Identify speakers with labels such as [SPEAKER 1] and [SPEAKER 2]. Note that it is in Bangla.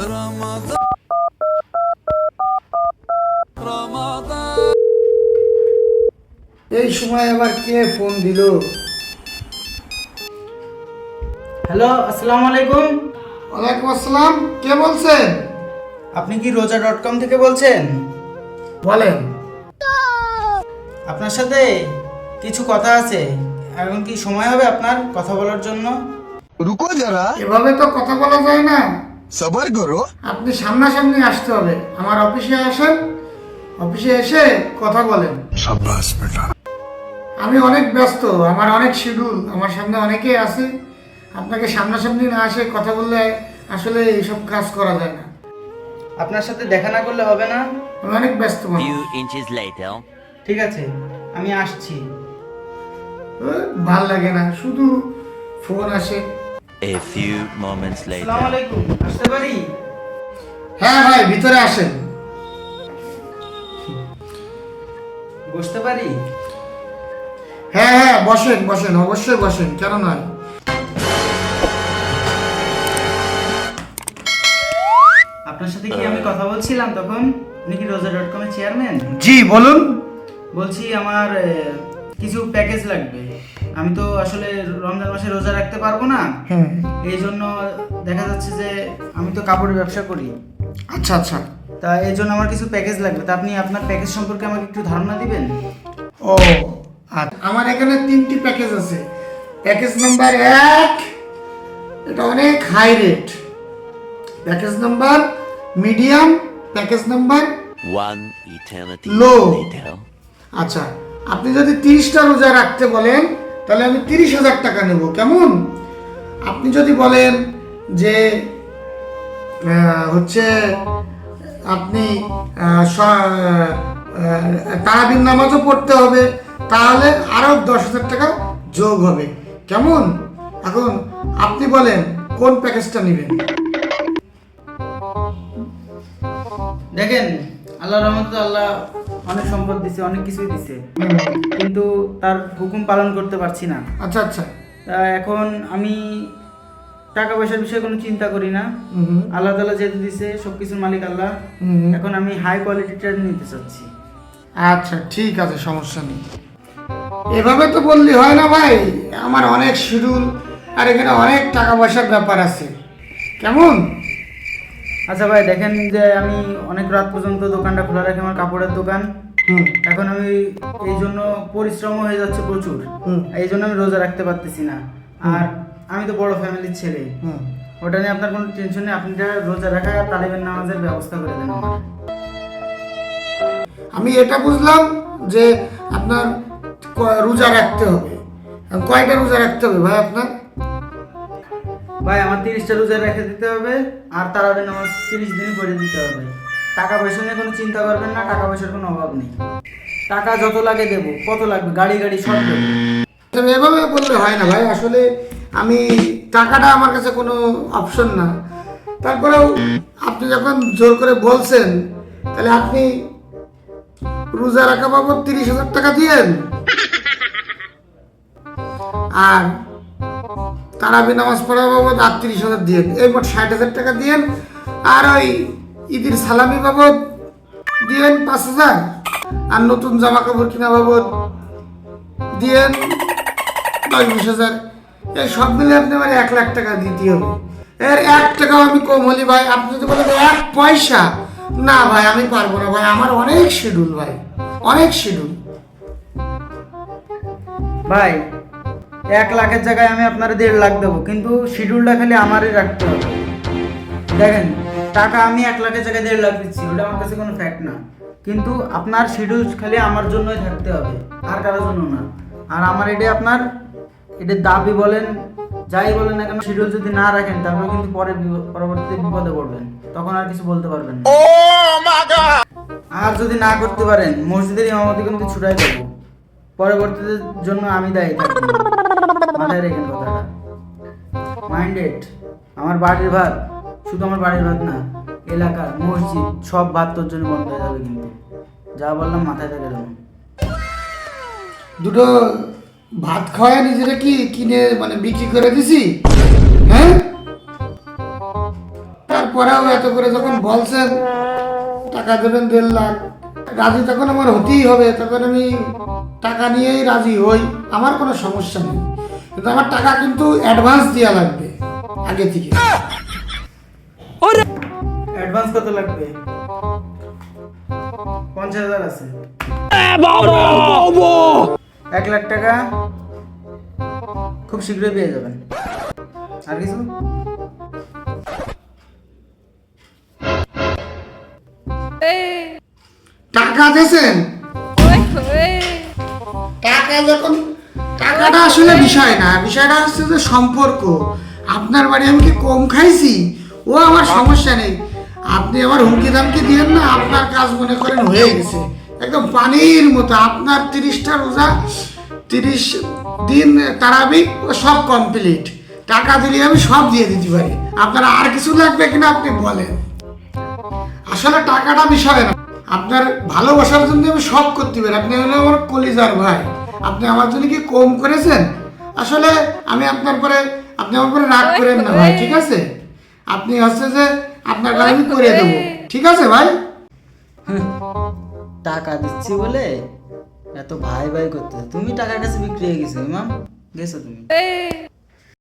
[SPEAKER 1] Ramazan এই সময় আবার কে ফোন দিল?
[SPEAKER 2] হ্যালো আসসালামু আলাইকুম।
[SPEAKER 1] ওয়ালাইকুম আসসালাম কে বলছেন?
[SPEAKER 2] আপনি কি রোজা ডট কম থেকে বলছেন?
[SPEAKER 1] বলেন।
[SPEAKER 2] আপনার সাথে কিছু কথা আছে। এখন কি সময় হবে আপনার কথা বলার জন্য?
[SPEAKER 3] রুকো যারা।
[SPEAKER 1] এভাবে তো কথা বলা যায় না।
[SPEAKER 3] সবার করো।
[SPEAKER 1] আপনি সামনাসামনি আসতে হবে। আমার অফিসে আসেন অফিসে এসে কথা বলেন।
[SPEAKER 3] সাব্বাস বেটা।
[SPEAKER 1] আমি অনেক ব্যস্ত আমার অনেক শিডিউল আমার সামনে অনেকেই আছে। আপনাকে সামনাসামনি না আসে কথা বললে আসলে এইসব কাজ করা যায় না।
[SPEAKER 2] আপনার সাথে দেখা না করলে হবে না।
[SPEAKER 1] আমি অনেক ব্যস্ত
[SPEAKER 2] ঠিক আছে আমি আসছি।
[SPEAKER 1] ভালো লাগে না শুধু ফোন আসে।
[SPEAKER 4] A few moments
[SPEAKER 2] আসসালামু
[SPEAKER 4] later.
[SPEAKER 2] আলাইকুম আসতে পারি?
[SPEAKER 1] হ্যাঁ ভাই ভিতরে আসেন।
[SPEAKER 2] বসতে পারি?
[SPEAKER 1] হ্যাঁ হ্যাঁ বসেন বসেন অবশ্যই বসেন কেন নয়।
[SPEAKER 2] আপনার সাথে কি আমি কথা বলছিলাম তখন? আপনি কি রোজা ডট কমের চেয়ারম্যান
[SPEAKER 1] জি বলুন।
[SPEAKER 2] বলছি আমার কিছু প্যাকেজ লাগবে। আমি তো আসলে রমজান মাসে রোজা রাখতে পারব না। এই জন্য দেখা যাচ্ছে যে আমি তো কাপড়ের ব্যবসা করি।
[SPEAKER 1] আচ্ছা আচ্ছা।
[SPEAKER 2] তা এই জন্য আমার কিছু প্যাকেজ লাগবে। তা আপনি আপনার প্যাকেজ সম্পর্কে আমাকে একটু ধারণা দিবেন?
[SPEAKER 1] ও আচ্ছা। আমার এখানে তিনটি প্যাকেজ আছে। প্যাকেজ নাম্বার এক এটা অনেক high rate package number medium package number
[SPEAKER 4] later.
[SPEAKER 1] আচ্ছা। আপনি যদি তিরিশটা রোজা রাখতে বলেন, তাহলে আমি তিরিশ হাজার টাকা নেব। কেমন? আপনি যদি বলেন যে হচ্ছে আপনি তারাবির নামাজও পড়তে হবে, তাহলে আরও দশ হাজার টাকা যোগ হবে। কেমন? এখন আপনি বলেন, কোন প্যাকেজটা নেবেন?
[SPEAKER 2] দেখেন আল্লাহ রহমত আল্লাহ অনেক সম্পদ দিছে অনেক কিছুই দিছে। কিন্তু তার হুকুম পালন করতে পারছি না।
[SPEAKER 1] আচ্ছা আচ্ছা।
[SPEAKER 2] এখন আমি টাকা পয়সার বিষয়ে কোনো চিন্তা করি না। আল্লাহ তালা যেহেতু দিছে সব কিছুর মালিক আল্লাহ। এখন আমি হাই কোয়ালিটিটার নিতে চাচ্ছি।
[SPEAKER 1] আচ্ছা ঠিক আছে সমস্যা নেই। এভাবে তো বললি হয় না ভাই আমার অনেক শিডিউল আর এখানে অনেক টাকা পয়সার ব্যাপার আছে। কেমন?
[SPEAKER 2] আচ্ছা ভাই দেখেন যে আমি অনেক রাত পর্যন্ত দোকানটা খোলা রাখি আমার কাপড়ের দোকান।
[SPEAKER 1] হুম।
[SPEAKER 2] এখন আমি এই জন্য পরিশ্রম হয়ে যাচ্ছে প্রচুর।
[SPEAKER 1] হুম।
[SPEAKER 2] এই জন্য আমি রোজা রাখতে পারতেছি না। আর আমি তো বড় ফ্যামিলির ছেলে।
[SPEAKER 1] হুম।
[SPEAKER 2] ওটা নিয়ে আপনার কোনো টেনশন নেই আপনি যা রোজা রাখা আর তালিবের নামাজের ব্যবস্থা করে দেন।
[SPEAKER 1] আমি এটা বুঝলাম যে আপনার রোজা রাখতে হবে। কয়টা রোজা রাখতে হবে ভাই আপনার?
[SPEAKER 2] ভাই, আমার তিরিশটা রোজা রেখে দিতে হবে, আর তারাবির নামাজ তিরিশ দিনই পড়ে দিতে হবে। টাকা পয়সা নিয়ে কোনো চিন্তা করবেন না, টাকা পয়সার কোনো অভাব নেই। টাকা যত লাগে দেবো, কত লাগবে, গাড়ি গাড়ি সব দেবো।
[SPEAKER 1] এভাবে বললে হয় না ভাই, আসলে আমি টাকাটা আমার কাছে কোনো অপশন না। তারপরেও আপনি যখন জোর করে বলছেন, তাহলে আপনি রোজা রাখা বাবদ তিরিশ হাজার টাকা দিয়েন। আর তারাবি নামাজ পড়া বাবদ আটত্রিশ হাজার দিয়েন। এই মোট ষাট হাজার টাকা দিয়েন। আর ওই ঈদের সালামি বাবদ দিয়েন পাঁচ হাজার। আর নতুন জামা কাপড় কিনা বাবদ দিয়েন দশ বিশ হাজার। এই সব মিলে আপনি আমার এক লাখ টাকা দিতে হবে। এর এক টাকাও আমি কম হলি ভাই। আপনি যদি বলেন এক পয়সা, না ভাই, আমি পারব না ভাই। আমার অনেক শিডিউল ভাই। অনেক শিডিউল
[SPEAKER 2] ভাই এক লাখের জায়গায় আমি আপনার দেড় লাখ দেবো, কিন্তু শিডিউলটা খালি আমারই রাখতে হবে। দেখেন, টাকা আমি এক লাখের জায়গায় দেড় লাখ দিচ্ছি, ওটা আমার কাছে কোনো ফ্যাক্ট না। কিন্তু আপনার শিডিউল খালি আমার জন্যই থাকতে হবে, আর কারোর জন্য না। আর আমার এটা আপনার এটা দাবি বলেন, যাই বলেন না কেন শিডিউল যদি না রাখেন, তারপরে কিন্তু পরে পরবর্তীতে বিপদে পড়বেন। তখন আর কিছু বলতে পারবেন আর যদি না করতে পারেন, মসজিদের ইমামতি কিন্তু ছুটাই দেবো। পরবর্তীদের জন্য আমি দায়ী থাকব। মাথায় রেখেন কথাটা মাইন্ডেড আমার বাড়ির ভাত, শুধু আমার বাড়ির ভাত না, এলাকার মসজিদ, সব ভাত তোর জন্য বন্ধ হয়ে যাবে কিন্তু। যা বললাম মাথায় থেকে দেবো
[SPEAKER 1] দুটো ভাত খাওয়ায় নিজেরা কি কিনে মানে বিক্রি করে দিছি? হ্যাঁ? তারপরেও এত করে যখন বলছেন, টাকা দেবেন দেড় লাখ, রাজি তখন আমার হতেই হবে, তখন আমি টাকা নিয়েই রাজি হই, আমার কোনো সমস্যা নেই। কিন্তু আমার টাকা কিন্তু অ্যাডভান্স দেওয়া লাগবে আগে থেকে।
[SPEAKER 2] অ্যাডভান্স কত লাগবে? পঞ্চাশ হাজার আছে। এক লাখ টাকা খুব শীঘ্রই পেয়ে যাবেন। আর কিছু?
[SPEAKER 1] টাকা দিয়েছেন? টাকা যখন টাকাটা আসলে বিষয় না, বিষয়টা হচ্ছে যে সম্পর্ক। আপনার বাড়ি আমি কি কম খাইছি? ও আমার সমস্যা নেই। আপনি আমার হুমকি দামকি দিয়েন না, আপনার কাজ মনে করেন হয়ে গেছে। একদম পানির মতো, আপনার তিরিশটা রোজা, তিরিশ দিন তারাবি সব কমপ্লিট টাকা দিলে আমি সব দিয়ে দিতে পারি। আপনার আর কিছু লাগবে কিনা আপনি বলেন। আসলে টাকাটা বিষয় না। আপনার ভালোবাসার জন্য আমি সব করতে পারি। আপনি আমার কলিজার ভাই। আপনি আমার জন্য কি কম করেছেন? আসলে আমি আপনার পরে আপনি আমার পরে রাগ করেন না ভাই ঠিক আছে? আপনি হচ্ছে যে আপনার কাছে আমি করে দেবো। ঠিক আছে ভাই?
[SPEAKER 2] টাকা দিচ্ছি বলে এত ভাই ভাই করতে। তুমি টাকার কাছে বিক্রি হয়ে গেছো ইমাম। গেছো তুমি?